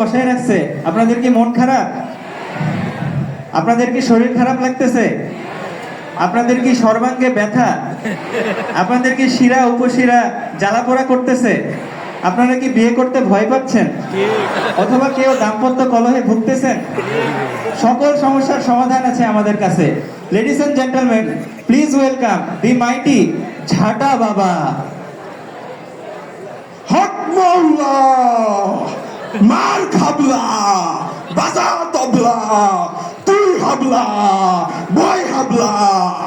বসায় রাখছে। আপনাদের কি মন খারাপ? আপনাদের কি শরীর খারাপ লাগতেছে? আপনাদের কি সর্বাঙ্গে ব্যথা? আপনাদের কি শিরা, উপশিরা করতেছে? আপনারা কি বিয়ে করতে ভয় পাচ্ছেন? অথবা কেউ দাম্পত্য কলহে ভুগতেছেন? সকল সমস্যার সমাধান আছে আমাদের কাছে। Ladies and gentleman please welcome the mighty Jhata Baba হক মার খাবলা বাজা তবলা তুই হাবলা বয় হাবলা।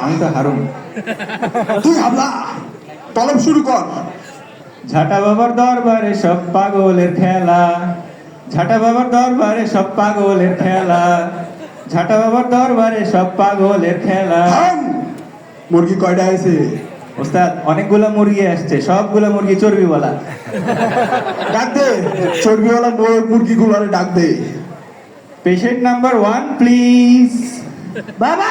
আমি তো হারুন। তুই হাবলা। তলব শুরু কর। ঝাঁটা বাবার দরবারে সব পাগলের খেলা। ঝাঁটা বাবার দরবারে সব পাগলের খেলা। ঝাঁটা বাবার দরবারে সব পাগলের খেলা। মুরগি কয়টা আছে ওস্তাদ অনেকগুলো মুরগি আসছে সবগুলো মুরগি চর্বিওয়ালা। ডাক দে চর্বিওয়ালা মুরগি গুলারে ডাক দে। পেশেন্ট নাম্বার ওয়ান প্লিজ বাবা!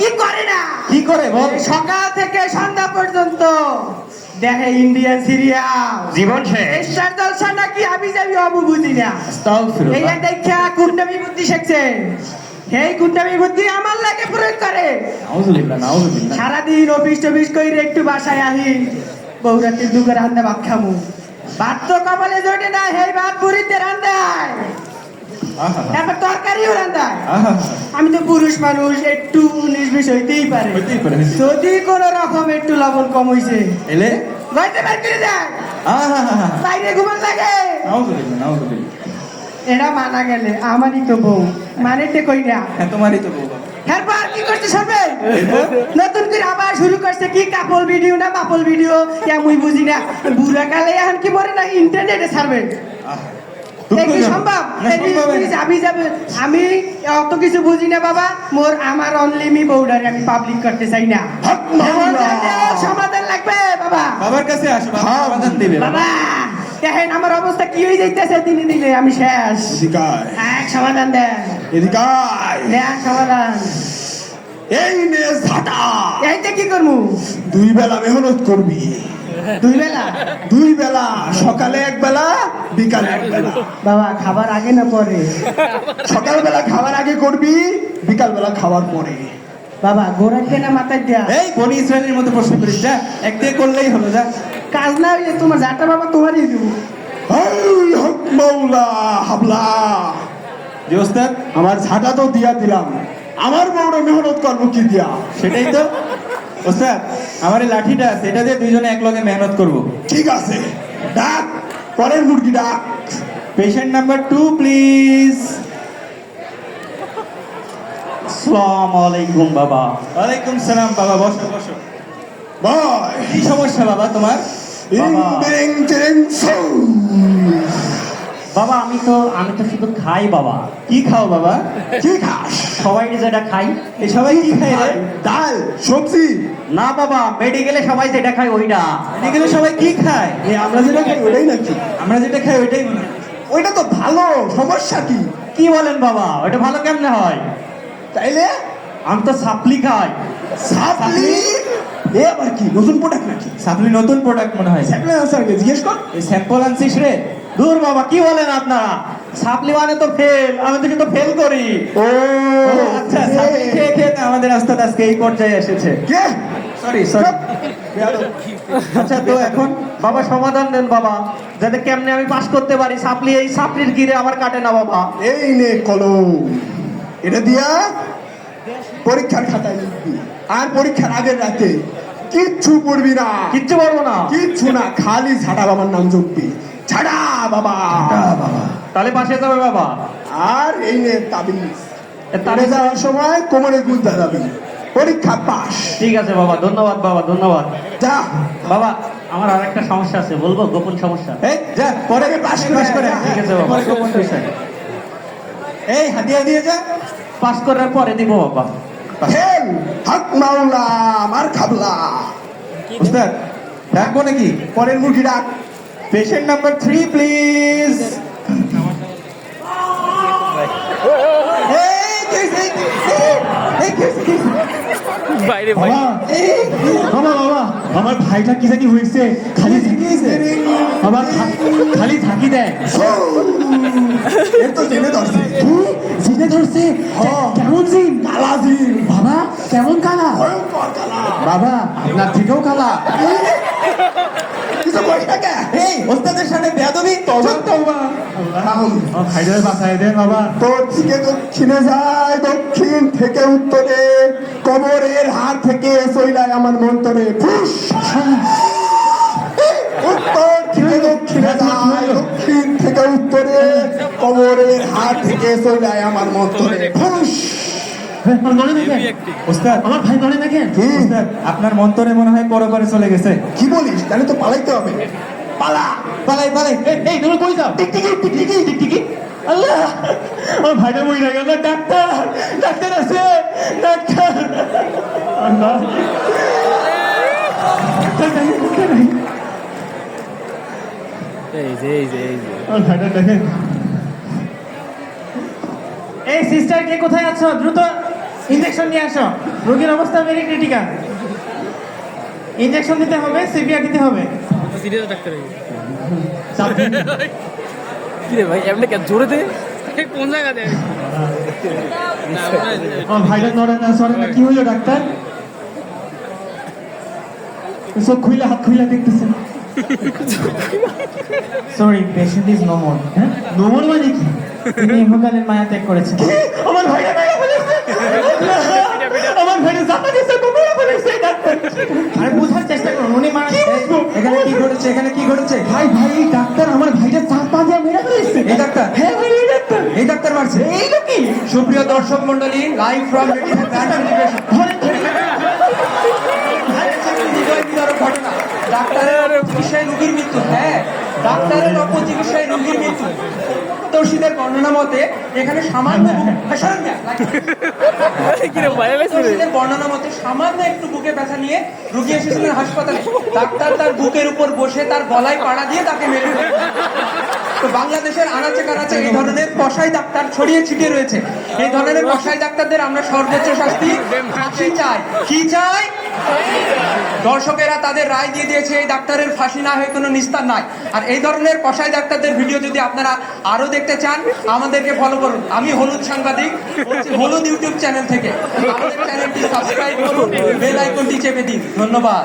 কি করে না? কি করে বল। সকাল থেকে সন্ধ্যা পর্যন্ত। দেখে ইন্ডিয়ান সিরিয়াল জীবন শেষ স্টার জলসা নাকি আমি যাবি অবু বুঝি না। এই দেখা কুন্ডামি বুদ্ধি শিখছে। এই কুন্ডামি বুদ্ধি আমার লাগে প্রয়োগ করে। সারাদিন অফিস টফিস কইরে একটু বাসায় আহি বৌরাতে দুপুরে রান্না ভাত খামু। ভাত তো কপালে জোটে না হেই ভাত পুরিতে রান্দায় আহা তারপর তরকারিও রান্দায় আমি তো পুরুষ মানুষ একটু উনিশ বিশ হইতেই পারে যদি কোন রকম একটু লবণ কম হইছে এলে? বের করে যায় বাইরে ঘুমান লাগে। এরা মানা গেলে আমারই তো বউ মানে তে কই না হ্যাঁ তোমারই তো বউ। এরপর কি করতে সবে? নতুন করে আবার শুরু করছে কি কাপল ভিডিও না কাপল ভিডিও? ইয়া মুই বুঝি না। বুড়া কালে এখন কি মরে না? ইন্টারনেটে ছাড়বে আমি অত কিছু বুঝি না বাবা। মোর আমার অনলি মি বউডারে আমি পাবলিক করতে চাই না। সমাধান লাগবে বাবা। বাবার কাছে হ্যাঁ। সমাধান দিবে বাবা। দেখেন আমার অবস্থা কি হয়ে যাইতেছে দিনে দিনে আমি শেষ। এক সমাধান দেন দেন সমাধান। এই নে ঝাঁটা। এইটা কি করব দুই বেলা মেহনত করবি। দুই বেলা দুই বেলা সকালে এক বেলা বিকালে এক বেলা বাবা খাবার আগে না পরে? সকালবেলা খাবার আগে করবি বিকাল বেলা খাওয়ার পরে। বাবা গোড়া কেনা মাথায় দেয়া? এই বনি ইসরায়েলের মতো প্রশ্ন করিস যা। এক দিয়ে করলেই হলো যা। কাজ না হইলে তোমার যাটা বাবা তোমারই দিব। মৌলা হাবলা। ওস্তাদ আমার ঝাঁটা তো দিয়া দিলাম। আমার বউরে মেহনত করব কি দিয়া? সেটাই তো। ওস্তাদ আমার এই লাঠিটা আছে এটা দিয়ে দুইজনে এক লগে মেহনত করব। ঠিক আছে। ডাক পরের মুরগি ডাক। পেশেন্ট নাম্বার টু প্লিজ আসসালামু আলাইকুম বাবা। ওয়ালাইকুম সালাম বাবা বসো বসো। বয় কি সমস্যা বাবা তোমার? বাবা। বাবা আমি তো আমি তো শুধু খাই বাবা। কি খাও বাবা? কি খাস? সবাই যেটা খাই এই সবাই কি খায় রে? ডাল সবজি। না বাবা মেডিকেলে সবাই যেটা খায় ওইটা। এগুলো সবাই কি খায়? আমরা যেটা খাই ওটাই নাকি? আমরা যেটা খাই ওইটাই ওইটা তো ভালো সমস্যা কি? কি বলেন বাবা ওটা ভালো কেমনে হয়? তাইলে? আমি তো সাপলি খাই। সাপলি? এ আবার কি নতুন প্রোডাক্ট নাকি? সাপ্লি নতুন প্রোডাক্ট মনে হয়। সাপলি স্যারকে জিজ্ঞেস কর। এই স্যাম্পল আনছিস রে? দূর বাবা কি বলেন আপনারা? সাপলি মানে তো ফেল আমি তো কিন্তু ফেল করি। ও। ও আচ্ছা সাপ্লি খেয়ে খেয়ে আমাদের আস্তে আজকে এই পর্যায়ে এসেছে। কে? সরি সরি আচ্ছা তো এখন বাবা সমাধান দেন বাবা যাতে কেমনে আমি পাস করতে পারি। সাপলি এই সাপলির গিরে আমার কাটে না বাবা। এই নে কলম। এটা দিয়া পরীক্ষার খাতায় লিখবি। আর পরীক্ষার আগের রাতে কিচ্ছু পড়বি না। কিচ্ছু পারব না। কিচ্ছু না খালি ঝাড়া বাবার নাম জপবি। ঝাড়া বাবা। তাহলে পাশে যাবে বাবা। আর এই নে তাবিজ। এ তারে যাওয়ার সময় কোমরে গুলতে যাবি। পরীক্ষা পাস ঠিক আছে বাবা ধন্যবাদ বাবা ধন্যবাদ। যা। বাবা আমার আর একটা সমস্যা আছে বলব? গোপন সমস্যা। এই যা পরে পাশ পাস করে ঠিক আছে বাবা। গোপন বিষয় এই হাতিয়া দিয়ে যা। পাস করার পরে দিব বাবা। ফেল হক মাওলা আমার খাবলা। উস্তাদ ডাকবো নাকি? পরের মুরগি ডাক। পেশেন্ট নাম্বার থ্রি প্লিজ বাইরে ভাই বাবা বাবা আমার ভাইটা কি জানি হয়েছে। খালি বাবা খালি থাকি দেয় এর তো জেনে ধরছে। জিনে ধরছে? কেমন জিন? কালা জিন। বাবা কেমন কালা? কালা। বাবা আপনার থেকেও কালা। এই ওস্তাদের সামনে দেন বাবা। দক্ষিণে যায় দক্ষিণ থেকে উত্তরে। কবরের হার থেকে আমার মন্তরে। ফুস! উত্তর থেকে দক্ষিণে যায় দক্ষিণ থেকে উত্তরে। কবরের হার থেকে আমার মন্তরে। ফুস! দেখেন। ওস্তাদ আমার ভাই দেখেন। কি? ওস্তাদ আপনার মন্তরে মনে হয় পরপরে চলে গেছে। কি তাহলে তো পালাইতে হবে। পালা পালাই পালাই। এই, তুমি কই যাও? টিকটিকি টিকটিকি টিকটিকি আল্লাহ আমার ভাইটা মরে গেল। ডাক্তার ডাক্তার আছে ডাক্তার। আল্লাহ। এই সিস্টার কে কোথায় আছো? দ্রুত ইনজেকশন নিয়ে আসো। রোগীর অবস্থা ভেরি ক্রিটিক্যাল ইনজেকশন দিতে হবে সিপিআর দিতে হবে। সিরিয়াস ডাক্তার কি রে ভাই এমনি কেন জোরে দে? কোন জায়গা দে না আমার ভাইটা নড়ে না সরে না কি হলো ডাক্তার? সব খুইলা হাত খুইলা দেখতেছেন sorry patient is no more হ্যাঁ? নোমর মানে কি? তিনি ইহকালের মায়া ত্যাগ করেছেন আমার ভাইটা মেরে ফেলেছে আমার ভাইটা জাতা দিয়েছে মেরে ফেলেছে ডাক্তার আর বোঝার চেষ্টা করুন উনি এখানে কি ঘটেছে? এখানে কি ঘটেছে? ভাই ভাই এই ডাক্তার আমার ভাইটা চাপা দিয়ে মেরে ফেলেছে। এই ডাক্তার? হ্যাঁ ভাই এই ডাক্তার। এই ডাক্তার মারছে? এই লোকি সুপ্রিয় দর্শক মন্ডলী লাইভ ফ্রম ডাক্তারের অপচিকিৎসায় রোগীর মৃত্যু। তর্ষিদের বর্ণনা মতে এখানে সামান্য বর্ণনা মতে সামান্য একটু বুকে ব্যথা নিয়ে রুগী এসেছিলেন হাসপাতালে। ডাক্তার তার বুকের উপর বসে তার গলায় পাড়া দিয়ে তাকে মেরে তো বাংলাদেশের আনাচে কানাচে এই ধরনের কসাই ডাক্তার ছড়িয়ে ছিটিয়ে রয়েছে। এই ধরনের কসাই ডাক্তারদের আমরা সর্বোচ্চ শাস্তি ফাঁসি চাই। কি চাই? দর্শকেরা তাদের রায় দিয়ে দিয়েছে এই ডাক্তারের ফাঁসি না হয়ে কোনো নিস্তার নাই। আর এই ধরনের কষাই ডাক্তারদের ভিডিও যদি আপনারা আরও দেখতে চান, আমাদেরকে ফলো করুন। আমি হলুদ সাংবাদিক হলুদ ইউটিউব চ্যানেল থেকে। চ্যানেলটি সাবস্ক্রাইব করুন বেল আইকনটি চেপে দিন। ধন্যবাদ।